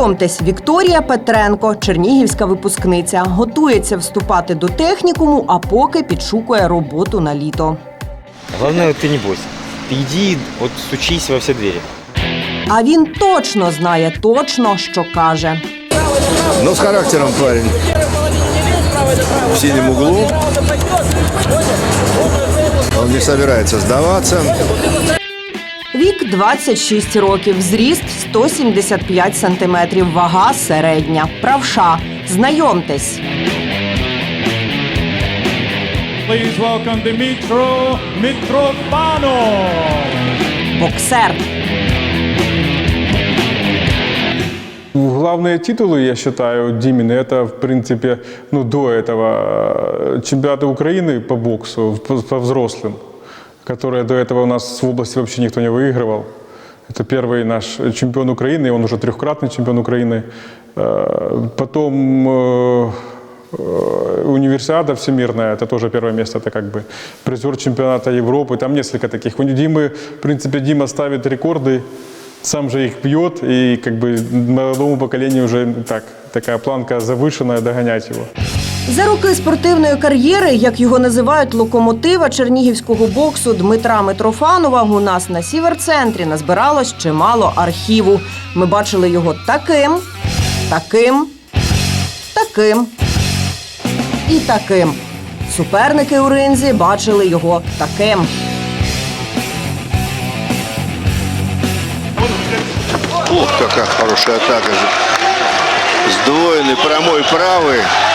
Знайомтесь, Вікторія Петренко, чернігівська випускниця, готується вступати до технікуму, а поки підшукує роботу на літо. Главное, вот ты не бойся. Ты иди, вот стучись во все двери. А він точно знає точно, що каже. Но с характером парень. В синем углу. Он не собирается сдаваться. Вік 26 років, зріст 175 сантиметрів, вага середня, правша. Знайомтесь. Please welcome Dmitro Mitrofanov. Боксер. Главные титулы, я считаю, Димины, это, в принципе, ну, до этого э, чемпионаты Украины по боксу, по, по взрослым, которые до этого у нас в области вообще никто не выигрывал. Это первый наш чемпион Украины, и он уже трехкратный чемпион Украины. Э, Потом э, э, универсиада всемирная, это тоже первое место, это как бы призер чемпионата Европы, там несколько таких. У Димы, в принципе, Дима ставит рекорды, сам же их бьет, и как бы молодому поколению уже так, такая планка завышенная, догонять его. За роки спортивної кар'єри, як його називають локомотива чернігівського боксу Дмитра Митрофанова, у нас на сіверцентрі назбиралось чимало архіву. Ми бачили його таким, таким, таким і таким. Суперники у ринзі бачили його таким. Ух, какая хорошая атака. Сдвоенный прямой правый.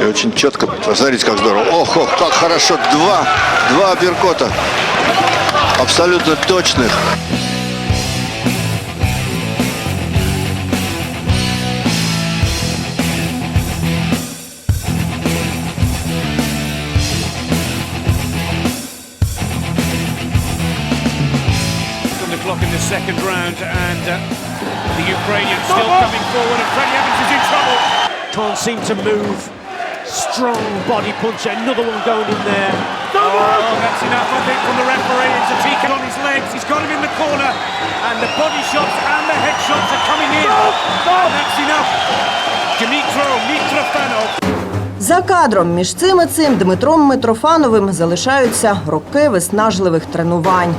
И очень четко. Посмотрите, как здорово. Ох, ох, как хорошо. Два, два апперкота. Абсолютно точных. second round, and uh, the Ukrainian still coming forward, and Freddie Evans is in trouble. Can't seem to move. Strong body punch. Another one going in there. Double! Oh, that's enough, I think, from the referee. It's a TK on his legs. He's got him in the corner, and the body shots and the head shots are coming in. And that's enough. Dmitro Mitrofanov. За кадром між цим і цим Дмитром Митрофановим залишаються роки виснажливих тренувань.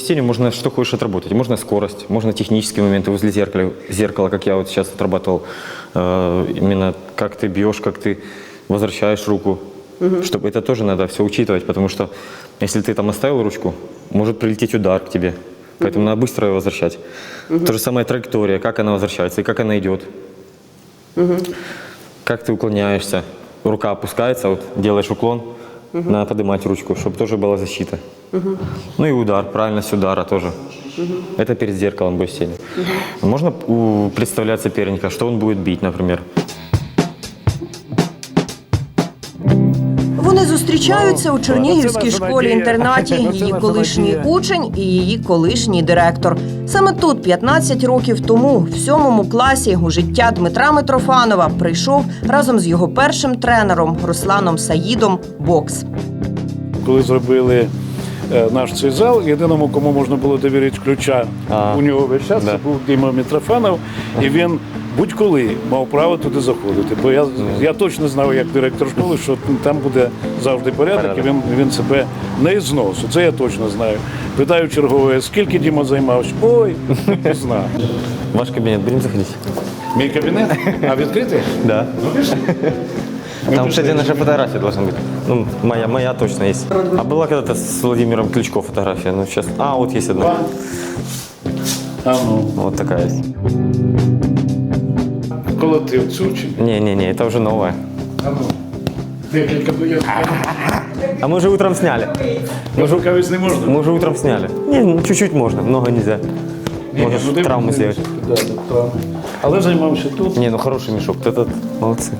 Бой-стиле можно что хочешь отработать. Можно скорость, можно технические моменты возле зеркала, зеркала как я вот сейчас отрабатывал. Э, именно как ты бьешь, как ты возвращаешь руку. Чтобы это тоже надо все учитывать, потому что если ты там оставил ручку, может прилететь удар к тебе. Поэтому надо быстро ее возвращать. То же самое траектория, как она возвращается и как она идет. Как ты уклоняешься. Рука опускается, вот делаешь уклон, надо поднимать ручку, чтобы тоже была защита. Ну и удар, правильность удара тоже. Это перед зеркалом бой стиле. Можно у- представлять соперника, что он будет бить, например. Вони зустрічаються у Чернігівській школі-інтернаті. Її колишній учень і її колишній директор. Саме тут, 15 років тому, в сьомому класі, у життя Дмитра Митрофанова прийшов разом з його першим тренером Русланом Саїдом бокс. коли зробили е, наш цей зал, єдиному, кому можна було довірити ключа А, у нього весь час, да. це був Діма Мітрофанов, і він будь-коли мав право туди заходити. Бо я, я точно знав, як директор школи, що там буде завжди порядок, і він, він себе не зносив. Це я точно знаю. Питаю чергове, скільки Діма займався? Ой, не знаю. Ваш кабинет, будем заходить? Мій кабінет? А відкритий? Да. Ну, пішли. Там, кстати, наша фотография должна быть. Ну, моя, моя точно есть. А была когда-то с Владимиром Ключко фотография, ну сейчас... А, вот есть одна. А ну, Вот такая есть колотив цю чи? Не-не-не, это уже новая. А ну. Декілька я А мы же утром сняли. Може, рукавиць не можна? Мы уже утром сняли. Не, ну, чуть-чуть можно, много нельзя. Можешь ну, травму сделать. Да, да, травму. Але займався тут. Не, ну хороший мешок. Вот Этот, молодцы.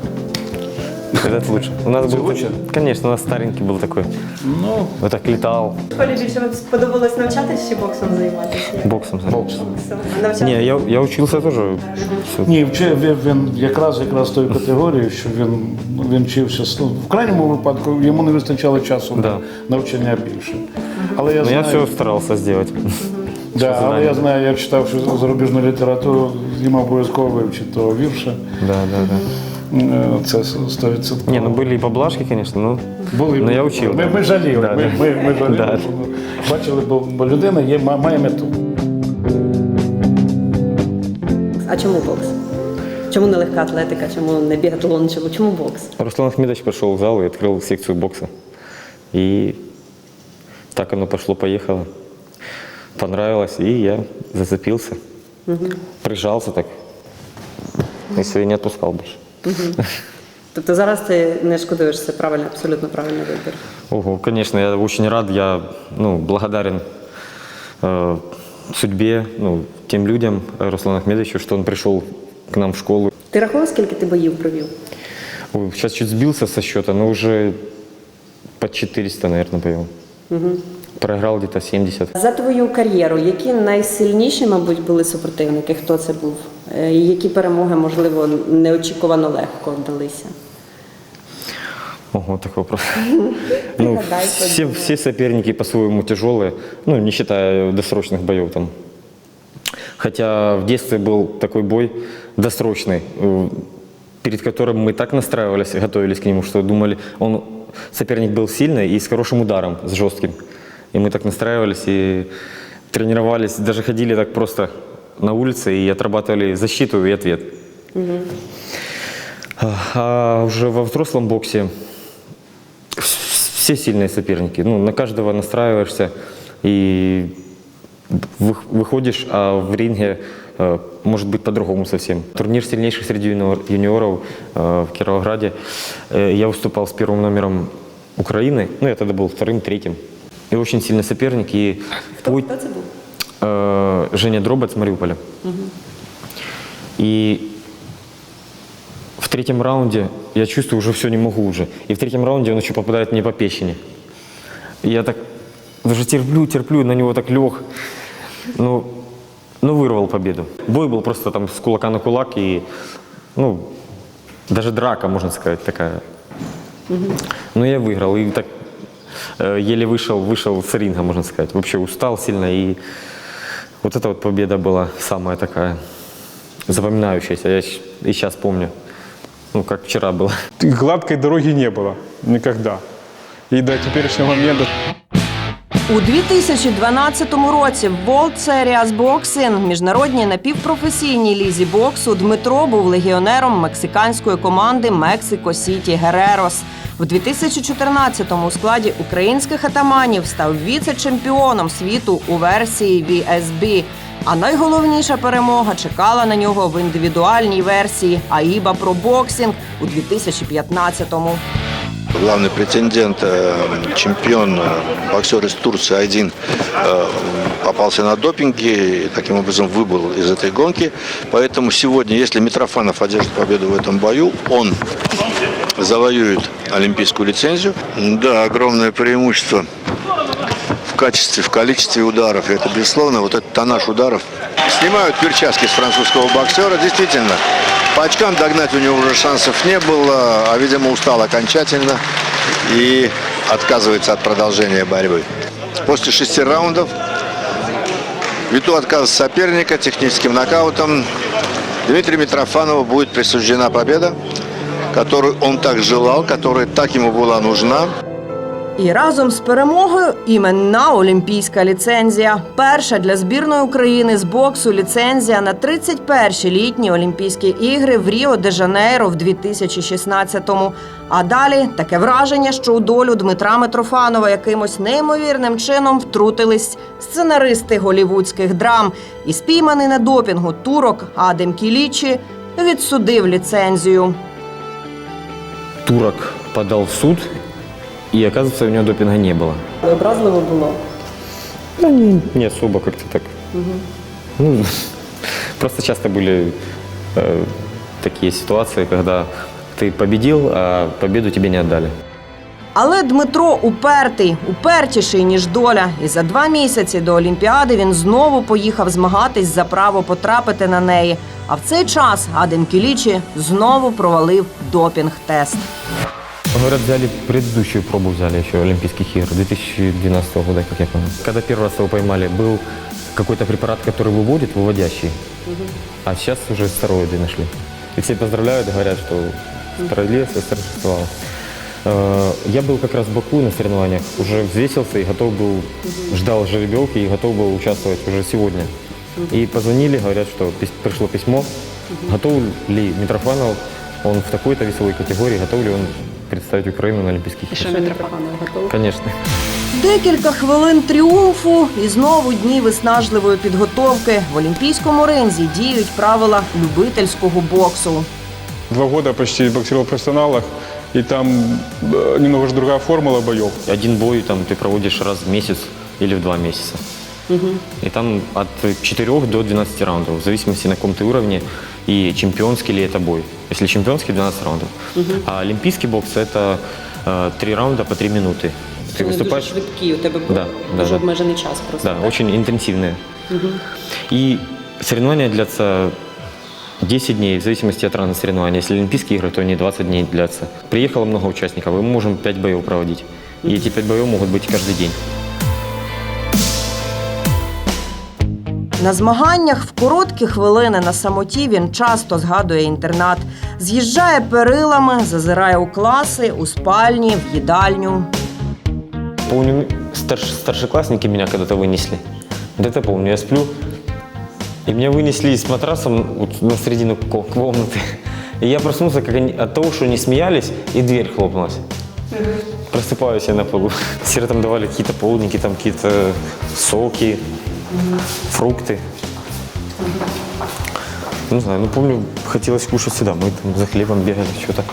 Этот лучше. У нас был, лучше? конечно, у нас старенький был такой. Ну, Вот так летал В школі більше вам сподобалось навчатися чи боксом займатися? боксом. боксом. Навчатися? Не, я, я учился тоже. Всё. Ні, вчив він, він якраз якраз тої категорії, що він, він вчився. ну, В крайньому випадку йому не вистачало часу Да. на навчання більше. Але я Но я знаю, все старался сделать. да, але я знаю, я читав, що зарубіжну літературу їм обов'язково вивчити того вірша. Да, да, да. Це 100%. Не, ну были и поблажки, конечно, но, Були, но я учил. Ми, ми жаліли, Да, ми, да. ми, ми жаліли, Да. бачили, бо, бо людина є, ма- має мету. А чому бокс? Чому не легка атлетика, чому не біатлон, чому, чому бокс? Руслан Ахмедович пришел в зал и открыл секцию бокса. И так оно пошло-поехало. Понравилось, и я зацепился. Прижался так. И все, и не отпускал Тобто зараз ти не шкодуєш, це правильно, абсолютно правильний вибір. Ого, конечно, я очень рад, я ну, благодарен э, судьбе, ну, тем людям, э, Руслану Ахмедовичу, что он пришел к нам в школу. Ти рахував, скільки ти боїв провів? Ой, сейчас чуть сбился со счета, но уже под 400, наверное, повел. Проиграл где-то 70. За твою кар'єру, які найсильніші, мабуть, були супротивники? Хто це був? Е, і Які перемоги, можливо, неочікувано легко вдалися? Ого, такой вопрос. Ну, Пригадай, все, подумай. все соперники по-своему тяжелые, ну, не считая досрочных боев там. Хотя в детстве был такой бой досрочный, э, перед которым мы так настраивались, готовились к нему, что думали, он, соперник был сильный и с хорошим ударом, с жестким. И мы так настраивались и тренировались, даже ходили так просто на улице и отрабатывали защиту и ответ. А уже во взрослом боксе все сильные соперники. Ну, на каждого настраиваешься и вы- выходишь, а в ринге э, может быть по-другому совсем. Турнир сильнейших среди юниор- юниоров э, в Кировограде. Э, Я выступал с первым номером Украины. Ну, я тогда был вторым, третьим. И очень сильный соперник. И Хто, путь- хто це був? Э, Женя Дробот с Мариуполя. И в третьем раунде я чувствую, уже все не могу уже. И в третьем раунде он еще попадает мне по печени. И я так даже терплю, терплю, на него так лег. Ну, ну, вырвал победу. Бой был просто там с кулака на кулак и, ну, даже драка, можно сказать, такая. Но я выиграл и так э, еле вышел, вышел с ринга, можно сказать. Вообще устал сильно и вот эта вот победа была самая такая запоминающаяся. Я щ- и сейчас помню, ну, как вчера было. Гладкой дороги не было никогда. И до теперешнего момента У 2012 році в World Series Boxing, міжнародній напівпрофесійній лізі боксу, Дмитро був легіонером мексиканської команди Мексико Сіті Герерос. В 2014-му у складі українських атаманів став віце-чемпіоном світу у версії VSB. А найголовніша перемога чекала на нього в індивідуальній версії Аїба Про Боксінг у 2015-му. Главный претендент, э, чемпион, э, боксер из Турции один э, попался на допинге и таким образом выбыл из этой гонки. Поэтому сегодня, если Митрофанов одержит победу в этом бою, он завоюет олимпийскую лицензию. Да, огромное преимущество в качестве, в количестве ударов. Это, безусловно, вот этот тоннаж ударов. Снимают перчатки с французского боксера. Действительно, по очкам догнать у него уже шансов не было, а, видимо, устал окончательно и отказывается от продолжения борьбы. После шести раундов, ввиду отказа соперника техническим нокаутом, Дмитрию Митрофанову будет присуждена победа, которую он так желал, которая так ему была нужна. І разом з перемогою іменна олімпійська ліцензія. Перша для збірної України з боксу ліцензія на 31-ші літні Олімпійські ігри в Ріо де Жанейро в 2016-му. А далі таке враження, що у долю Дмитра Митрофанова якимось неймовірним чином втрутились сценаристи голівудських драм. І спійманий на допінгу турок Адем Кілічі відсудив ліцензію. Турок подал в суд, и оказывается, у него допинга не было. Образливо було. Да не, не особо как-то так. Ну, просто часто были э, такие ситуации, когда ты победил, а победу тебе не отдали. Але Дмитро упертий, упертіший, ніж доля. І за два місяці до Олімпіади він знову поїхав змагатись за право потрапити на неї. А в цей час Адем Кілічі знову провалив допінг-тест. Говорят, взяли предыдущую пробу, взяли еще Олимпийских игр 2012 года, как я помню. Когда первый раз его поймали, был какой-то препарат, который выводит, выводящий. А сейчас уже стероиды нашли. И все поздравляют, говорят, что справедливость восторжествовала. Э, Я был как раз в Баку на соревнованиях, уже взвесился и готов был, ждал жеребьевки и готов был участвовать уже сегодня. И позвонили, говорят, что пис- пришло письмо, готов ли Митрофанов, он в такой-то весовой категории, готов ли он представить Украину на Олимпийских играх. Митрофанов готовий? Конечно. Декілька хвилин тріумфу і знову дні виснажливої підготовки. В олімпійському ринзі діють правила любительського боксу. Два года почти боксировал в профессионалах, и там э, немного же другая формула боев. Один бой там ты проводишь раз в месяц или в два месяца. И там от 4 до 12 раундов, в зависимости на каком ты уровне и чемпионский ли это бой. Если чемпионский, 12 раундов. А олимпийский бокс это 3 раунда по 3 минуты. Ты Вони дуже выступаешь. швидкі, у тебе був Да, да, дуже да. обмежений час просто. Да, очень интенсивные. И соревнования длятся 10 дней, в зависимости от рана соревнования. Если Олимпийские игры, то они 20 дней длятся. Приехало много участников, и мы можем 5 боев проводить. И эти 5 боев могут быть каждый день. На змаганнях в короткі хвилини на самоті він часто згадує інтернат, з'їжджає перилами, зазирає у класи, у спальні, в їдальню. Помню, старш- старшеклассники меня когда-то вынесли. Вот это помню, я сплю, и меня вынесли с матрасом вот на середину ко- комнаты. И я проснулся как они, от того, что они смеялись, и дверь хлопнулась. Просыпаюсь я на полу. Все там давали какие-то полдники, там какие-то соки, фрукты. Не знаю, ну помню, хотелось кушать сюда. Мы там за хлебом бегали, что-то.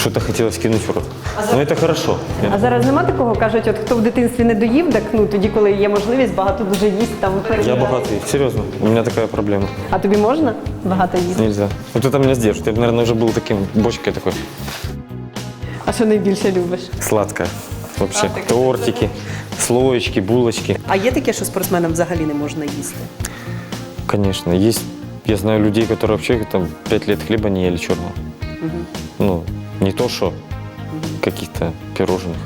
Что-то хотелось кинуть в рот. Но это хорошо. Я- А зараз нема такого, кажуть, от хто в дитинстві не доїв, так ну тоді, коли є можливість, багато дуже їсть там. Я богатый, серьезно. У меня такая проблема. А тобі можна багато їсти? Нельзя. Вот это меня сдержит. Я, наверное, уже был таким бочкой такой. А що найбільше любиш? Сладкое. Вообще. Тортики, слоечки, булочки. А є таке, що спортсменам взагалі не можна їсти? Конечно. Есть, я знаю людей, которые вообще там 5 лет хлеба не ели черного. Ну, не то, что каких-то пирожных.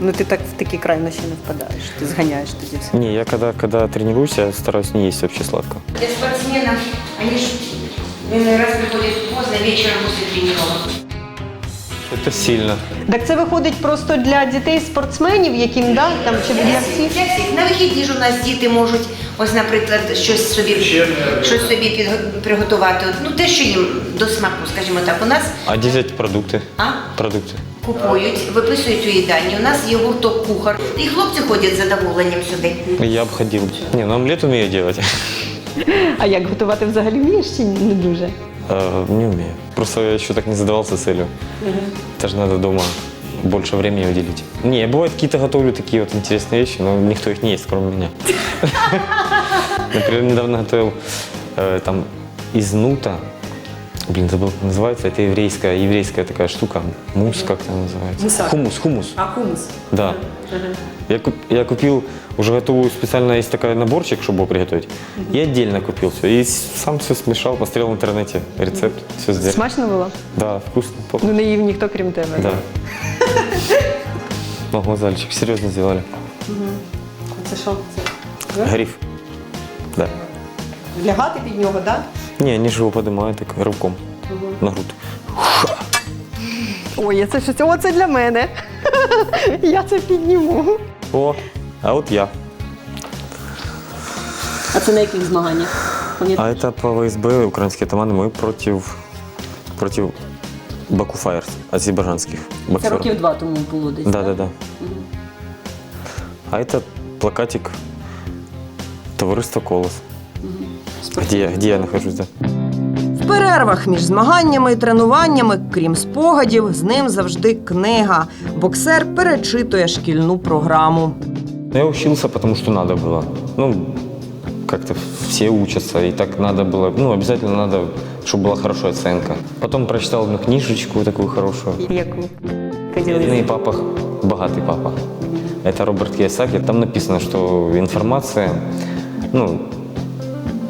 Ну ти так в такі крайнощі не впадаєш. Ти зганяєш тоді все. Не, я когда, когда тренируюсь, я стараюсь не есть вообще сладкого. Для спортсменов, они же иной раз приходят поздно вечером после тренировок. Это сильно. Так це виходить просто для дітей спортсменів, яким да, там чи для всіх? Для всіх. На вихідні ж у нас діти можуть, ось, наприклад, щось собі, щось собі підго- приготувати. От, Ну, те, що їм до смаку, скажімо так, у нас А где взять продукты? а, Продукты. купують, виписують у їдальні. У нас є гурток кухар. І хлопці ходять з задоволенням сюди. Я обходил. Не, ну омлет умею делать. А як готувати взагалі вмієш чи не дуже? Э, Не умею. Просто я еще так не задавался целью. Это же надо дома больше времени уделить. Не, я бывает какие-то готовлю такие вот интересные вещи, но никто их не ест, кроме меня. Например, недавно готовил э, там из нута. Блин, забыл, как называется. Это еврейская, еврейская такая штука. Мус, как это называется? Мусак. Хумус, хумус. А хумус? Да. Я, куп- я купил уже готовую специально есть такой наборчик, чтобы его приготовить. И отдельно купил все. И с- сам все смешал, посмотрел в интернете рецепт, все сделал. Смачно було? Да, вкусно. Поп- Ну не їв ніхто крім тебе. Да. Ого, зальчик, серьезно сделали. Це що? Це Гриф. Да. лягати під нього, так? Не, они же его поднимают так рывком на грудь. Ой, це щось. О, це для мене. Я це підніму. О, а вот я. А це на яких змаганнях? А это по ВСБ украинские команды мы против, против Баку Файерс, азербайджанских Це боксеров. років два тому було десь. Да, да, да. А это плакатик Товариство Колос. Где я, где я нахожусь, да. В перервах між змаганнями і тренуваннями, крім спогадів, з ним завжди книга. Боксер перечитує шкільну програму. Но я учился, потому что надо было. Ну, как-то все учатся, и так надо было, ну, обязательно надо, чтобы была хорошая оценка. Потом прочитал одну книжечку такую хорошую. Яку? «Бедный папа, богатый папа». Это Роберт Кiyosaki. Там написано, что информация, ну,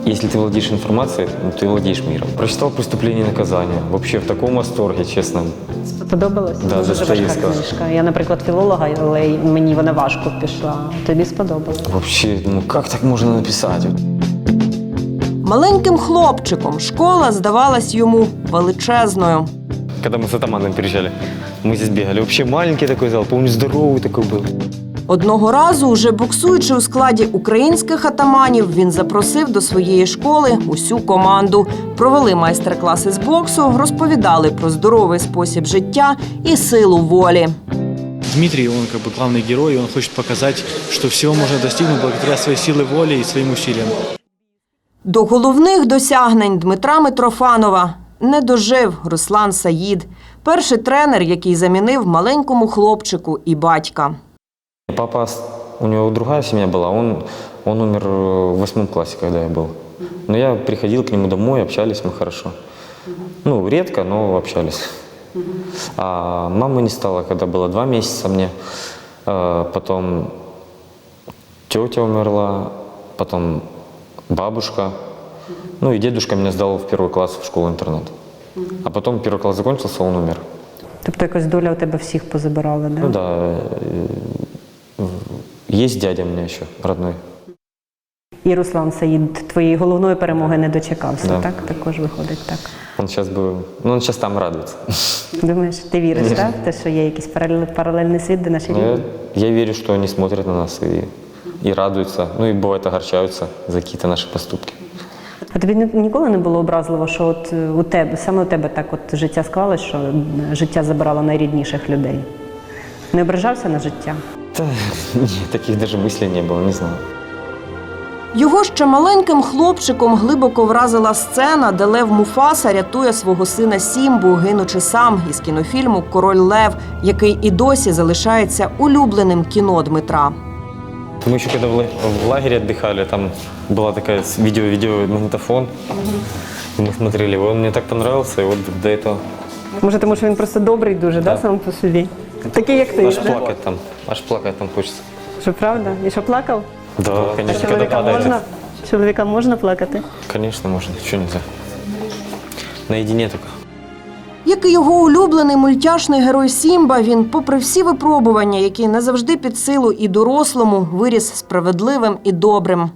если ты владеешь информацией, ну, ты владеешь миром. Прочитал «Преступление и наказание». Вообще в таком восторге, честно. Сподобалось? Да, Дуже важка Достоєвського. книжка. Я, наприклад, філолога, але й мені вона важко пішла. Тобі сподобалось? Вообще, ну как так можно написать? Маленьким хлопчиком школа здавалась йому величезною. Когда мы с атаманом приезжали, мы здесь бегали. Вообще маленький такой зал, помню, здоровый такой был. Одного разу, уже боксуючи у складі українських атаманів, він запросив до своєї школи усю команду. Провели майстер-класи з боксу, розповідали про здоровий спосіб життя і силу волі. Дмитрий, он как бы главный герой, и он хочет показать, что всего можно достигнуть благодаря своей силе воли и своим усилиям. До головних досягнень Дмитра Митрофанова не дожив Руслан Саїд, перший тренер, який замінив маленькому хлопчику і батька. Папа, с- у него другая семья была, он, он умер э, в восьмом классе, когда я был. Но я приходил к нему домой, общались мы хорошо. Ну, редко, но общались. А мамы не стало, когда было два месяца мне. Э, Потом тетя умерла, потом бабушка. Ну и дедушка меня сдал в первый класс в школу-интернат. А потом первый класс закончился, он умер. Тобто якась доля у тебе всіх позабирала, да? Ну да. э, э, Есть дядя у меня еще, родной. І Руслан Саїд твоєї головної перемоги не дочекався, Да. так? Також виходить так. Он сейчас бы, ну он сейчас там радуется. Думаєш, ти віриш, так? Те, що є якийсь паралель- паралельний світ, де наші Но я, рідні? я верю, что они смотрят на нас и, и радуются. Ну и бывает огорчаются за какие-то наши поступки. А тобі ні- ніколи не було образливо, що от е, у тебе, саме у тебе так от життя склалось, що е, життя забирало найрідніших людей? Не ображався на життя? Да, нет, таких даже мыслей не было, не знаю. Його ще маленьким хлопчиком глибоко вразила сцена, де Лев Муфаса рятує свого сина Сімбу, гинучи сам із кінофільму Король Лев, який і досі залишається улюбленим кіно Дмитра. Мы еще когда в ла- в лагере отдыхали, там была такая с- видео-видео-магнитофон. Мы смотрели его, он мне так понравился, и вот до этого Може, тому що він просто добрий дуже, да, сам по собі? Такий, як ти. аж да? плакать там, аж плакать там хочется. Що правда? І що плакав? Да, конечно, когда чоловіка можна? Чоловіка можна плакати? Конечно, можно, что нельзя. Наедине только. Як і його улюблений мультяшний герой Сімба, він, попри всі випробування, які не завжди під силу і дорослому, виріс справедливим і добрим.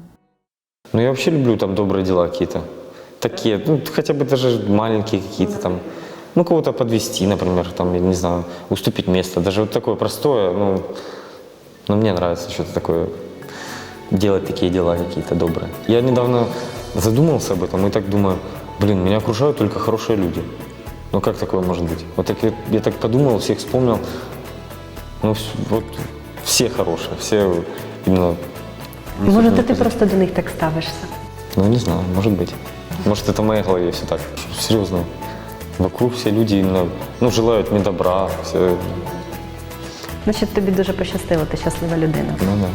Ну, я вообще люблю там добрые дела какие-то. Такие, ну, хотя бы даже маленькие какие-то там. Ну, кого-то подвести, например, там, я не знаю, уступить место. Даже вот такое простое, ну, ну мне нравится что-то такое, делать такие дела какие-то добрые. Я недавно задумался об этом и так думаю, блин, меня окружают только хорошие люди. Ну, как такое может быть? Вот так я, я так подумал, всех вспомнил. Ну, вот все хорошие, все именно... Може, то ти просто до них так ставишся? Ну, не знаю, может быть. Может, это в моей голове все так. Серьезно. Вокруг все люди именно, ну, желают мне добра. Все, Значить, тобі дуже пощастило, ти щаслива людина. ну, да.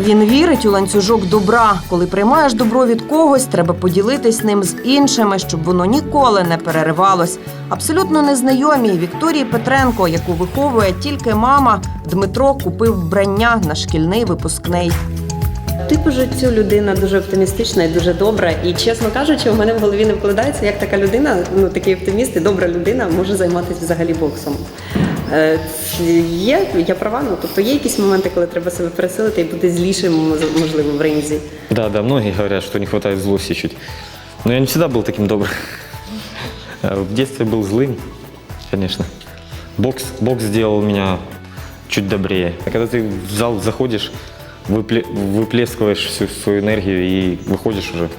Він вірить у ланцюжок добра. Коли приймаєш добро від когось, треба поділитись ним з іншими, щоб воно ніколи не переривалось. Абсолютно незнайомій Вікторії Петренко, яку виховує тільки мама, Дмитро купив вбрання на шкільний випускний Ти по життю людина дуже оптимістична і дуже добра. І чесно кажучи, у мене в голові не вкладається, як така людина, ну такий оптиміст і добра людина може займатися взагалі боксом. Е, Є, я права, ну тобто є якісь моменти, коли треба себе пересилити і бути злішим, можливо, в ринзі. Да, да, многие говорят, что не хватает злости чуть. Но я не всегда был таким добрым. А В детстве был злым, конечно. Бокс, бокс сделал меня чуть добрее. А когда ты в зал заходишь, выпле- выплескиваешь всю свою энергию и выходишь уже.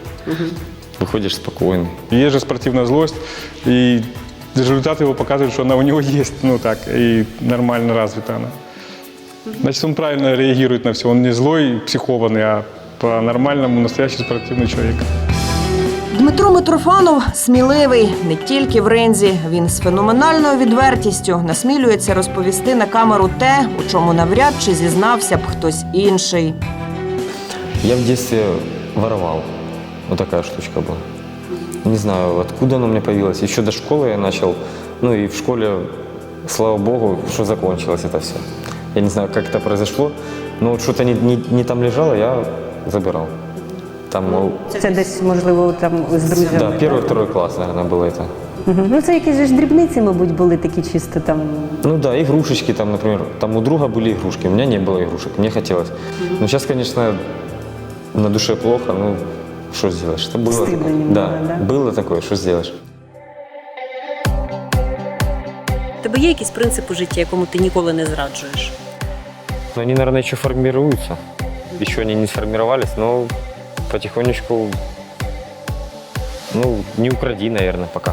Выходишь спокойный. Есть же спортивная злость, и результаты его показывают, что она у него есть, ну так, и нормально развита она. Значит, он правильно реагирует на все. Он не злой, психованный, а по-нормальному настоящий спортивный человек. Дмитро Митрофанов сміливий не тільки в ринзі. Він з феноменальною відвертістю насмілюється розповісти на камеру те, у чому навряд чи зізнався б хтось інший. Я в детстве воровал. Вот такая штучка была. Не знаю, откуда оно у меня появилось. Еще до школы я начал. Ну и в школе, слава богу, что закончилось это все. Я не знаю, как это произошло, но вот что-то не, не, не там лежало, я забирал. Там, мол, Це десь, можливо, там з друзями. да, первый, второй класс, наверное, было это. Мгм. Ну це якісь же ж дрібниці, мабуть, були такі чисто там. Ну да, игрушечки там, например, там у друга были игрушки, у меня не было игрушек, мне хотелось. Но сейчас, конечно, на душе плохо, ну что сделаешь? Это было Стыдно такое. немного, да, да? было такое, что сделаешь? У тебе є якийсь принцип у житті, якому ти ніколи не зраджуєш? Но они, наверное, еще формируются. Еще они не сформировались, но потихонечку, ну, не укради, наверное, пока.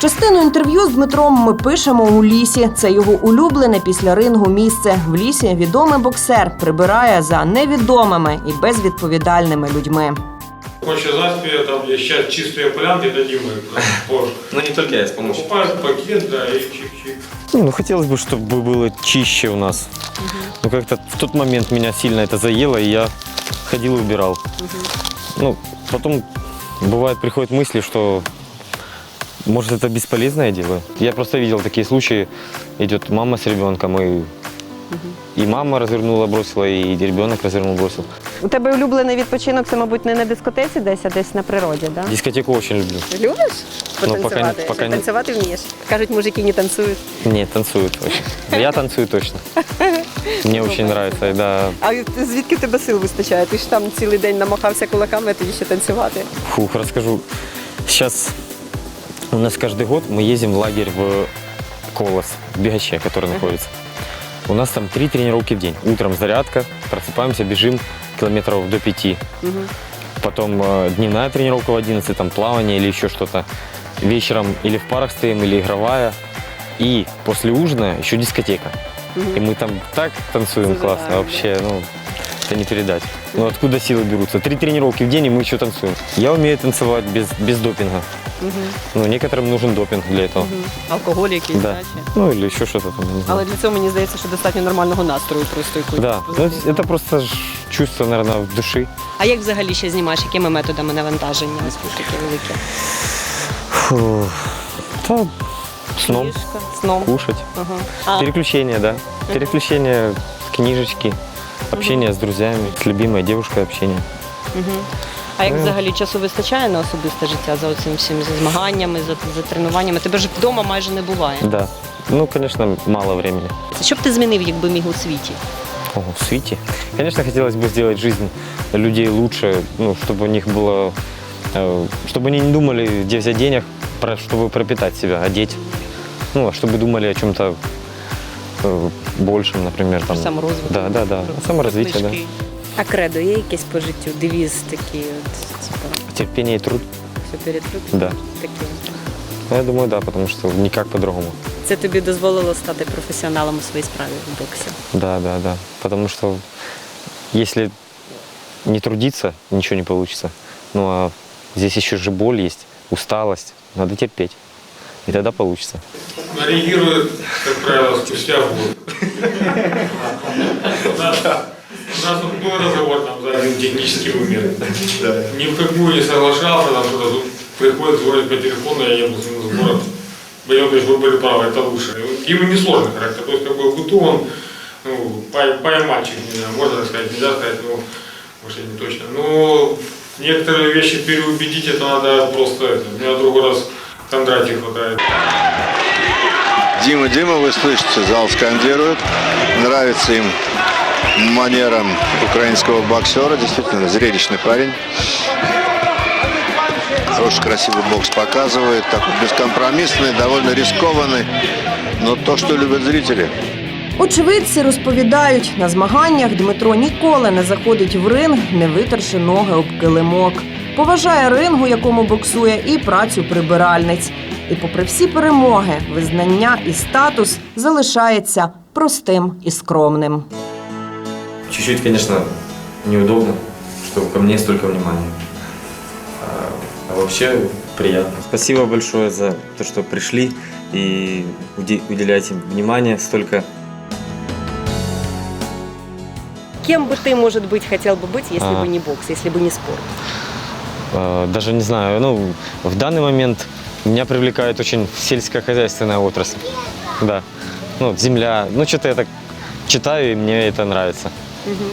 Частину інтерв'ю з Дмитром ми пишемо у лісі. Це його улюблене після рингу місце. В лісі відомий боксер прибирає за невідомими і безвідповідальними людьми. Хочешь заспе, там есть сейчас чистые полянки дадим их позже. Ну, не только я, с помощью. Покупают пакет, да, и чик-чик. Ну, ну, хотелось бы, чтобы было чище у нас. Ну, как-то в тот момент меня сильно это заело, и я ходил и убирал. Ну, потом бывает приходят мысли, что может это бесполезное дело. Я просто видел такие случаи, идет мама с ребенком, и, и мама развернула, бросила, и ребенок развернул, бросил. У тебе улюблений відпочинок це, мабуть, не на дискотеці десь, а десь на природі, так? Да? Дискотеку очень люблю. Любиш Ну, пока не- потанцювати? пока не- Танцювати вмієш? Кажуть, мужики не танцюють. Нет, танцуют очень. Я танцую точно. Мне очень нравится, и да. А звідки в тебе сил вистачає? Ти ж там цілий день намахався кулаками, а тоді ще танцювати. Фух, расскажу. Сейчас у нас каждый год мы ездим в лагерь в Колос, в Бегаче, который находится. У нас там три тренировки в день. Утром зарядка, просыпаемся, бежим километров до пяти. Потом э, дневная тренировка в 11, там плавание или еще что-то. Вечером или в парах стоим, или игровая. И после ужина еще дискотека. И мы там так танцуем классно, вообще, ну, это не передать. Ну откуда силы берутся? Три тренировки в день, и мы еще танцуем. Я умею танцевать без, без допинга. Ну, некоторым нужен допинг для этого. Алкоголь якийсь, Да. Ну, или еще что-то там, я не знаю. Але для цього мені здається, що достатньо нормального настрою просто якоїсь. Да, ну, это просто ж чувство, наверное, в души. А як взагалі ще знімаєш? Якими методами навантаження такі великі? Фу. Да, сном, Їжка, сном. кушать. Ага. А, Переключение, да. Переключение, книжечки, общение с друзьями, с любимой девушкой общение. а як Ну. взагалі часу вистачає на особисте життя за цим всім за змаганнями, за, за тренуваннями? Тебе ж вдома майже не буває. Да. Ну, конечно, мало времени. Що б ти змінив, якби міг у світі? О, в свете. Конечно, хотелось бы сделать жизнь людей лучше, ну, чтобы у них было, э, чтобы они не думали, где взять денег, про, чтобы пропитать себя, одеть. Ну, а чтобы думали о чем-то э, большем, например. Там. саморозвиток. Да, да, да. Саморазвитие, да. Книжки. А кредо є якесь по життю? Девіз такий, от, типу, Терпение и труд. все перед труд? Да. Таке. Ну, я думаю, да, потому что никак по-другому. Це тобі дозволило стати професіоналом у своїй справі в боксі. Да, да, да. Потому что если не трудиться, ничего не получится. Ну, а здесь еще же боль есть, усталость. Надо терпеть. И тогда получится. Реагирует, как правило, спустя год. У нас, вот был разговор там за один технический момент. Ни в какую не соглашался, там что-то тут приходит, звонит по телефону, я еду в город. Говоришь, вы были правы, это лучше. Ему несложный характер. То есть, как быту он, ну, не можно сказать, нельзя сказать, ну, может, не точно. Но некоторые вещи переубедить, это надо просто, у меня другой раз Кондратий хватает. Дима, Дима, вы слышите, зал скандирует. Нравится им манерам украинского боксера. Действительно, зрелищный парень. Хороший, красивый бокс показывает. Такой бескомпромиссный, довольно рискованный. Но то, что любят зрители. Очевидці розповідають, на змаганнях Дмитро ніколи не заходить в ринг, не витерши ноги об килимок. Поважає ринг, у якому боксує, і працю прибиральниць. І, попри всі перемоги, визнання і статус залишається простим і скромним. Чуть-чуть, конечно, неудобно, что ко мне столько внимания. А, а вообще приятно. Спасибо большое за то, что пришли и уде- уделяете внимание столько. кем бы ты, может быть, хотел бы быть, если Ага. бы не бокс, если бы не спорт? Э, Даже не знаю, ну, в данный момент меня привлекает очень сельскохозяйственная отрасль. Да. Ну, земля. Ну, что-то я так читаю, и мне это нравится.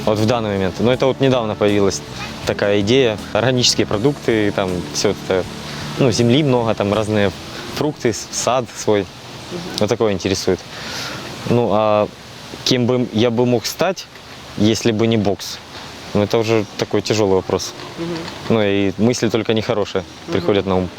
Вот в данный момент. Но это вот недавно появилась такая идея. Органические продукты, там все это, ну, земли много, там разные фрукты, сад свой. Вот такое интересует. Ну, а кем бы я бы мог стать, если бы не бокс? Ну, это уже такой тяжелый вопрос. Ну и мысли только нехорошие приходят на ум.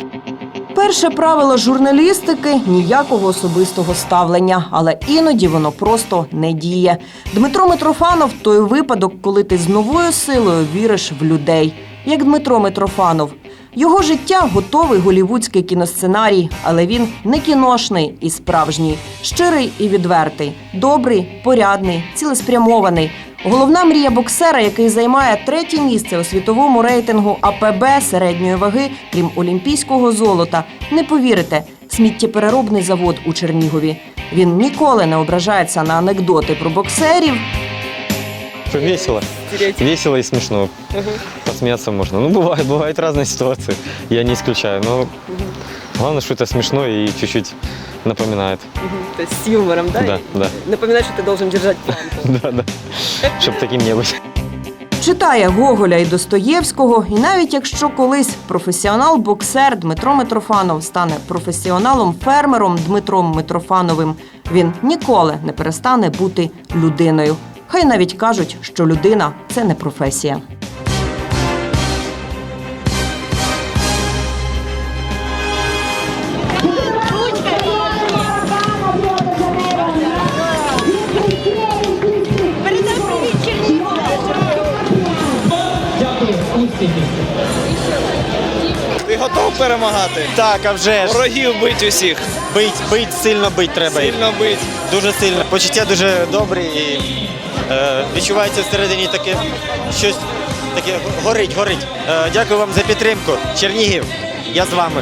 Перше правило журналістики ніякого особистого ставлення, але іноді воно просто не діє. Дмитро Митрофанов той випадок, коли ти з новою силою віриш в людей, як Дмитро Митрофанов. його життя готовий голівудський кіносценарій, але він не кіношний і справжній, щирий і відвертий, добрий, порядний, цілеспрямований. Головна мрія боксера, який займає третє місце у світовому рейтингу АПБ середньої ваги, крім олімпійського золота. Не повірите, сміттєпереробний завод у Чернігові. Він ніколи не ображається на анекдоти про боксерів. Весело Весело и смешно. Посмеяться можно. Ну, бывает, бывают разные ситуации. Я не исключаю. Но главное, что это смешно и чуть-чуть напоминает. То есть с юмором, да? Да, да. Напоминать, что ты должен держать планку. Да, да. Чтобы таким не быть. Читає Гоголя і Достоєвського, і навіть якщо колись професіонал-боксер Дмитро Митрофанов стане професіоналом-фермером Дмитром Митрофановим, він ніколи не перестане бути людиною. Хай навіть кажуть, що людина це не професія. Ти готов перемагати? Так, а вже ж. Ворогів бить усіх. Бить, бить, сильно бить треба. Сильно бить. Дуже сильно. Почуття дуже добрі і відчувається всередині таке щось таке горить, горить. Е, дякую вам за підтримку. Чернігів, я з вами.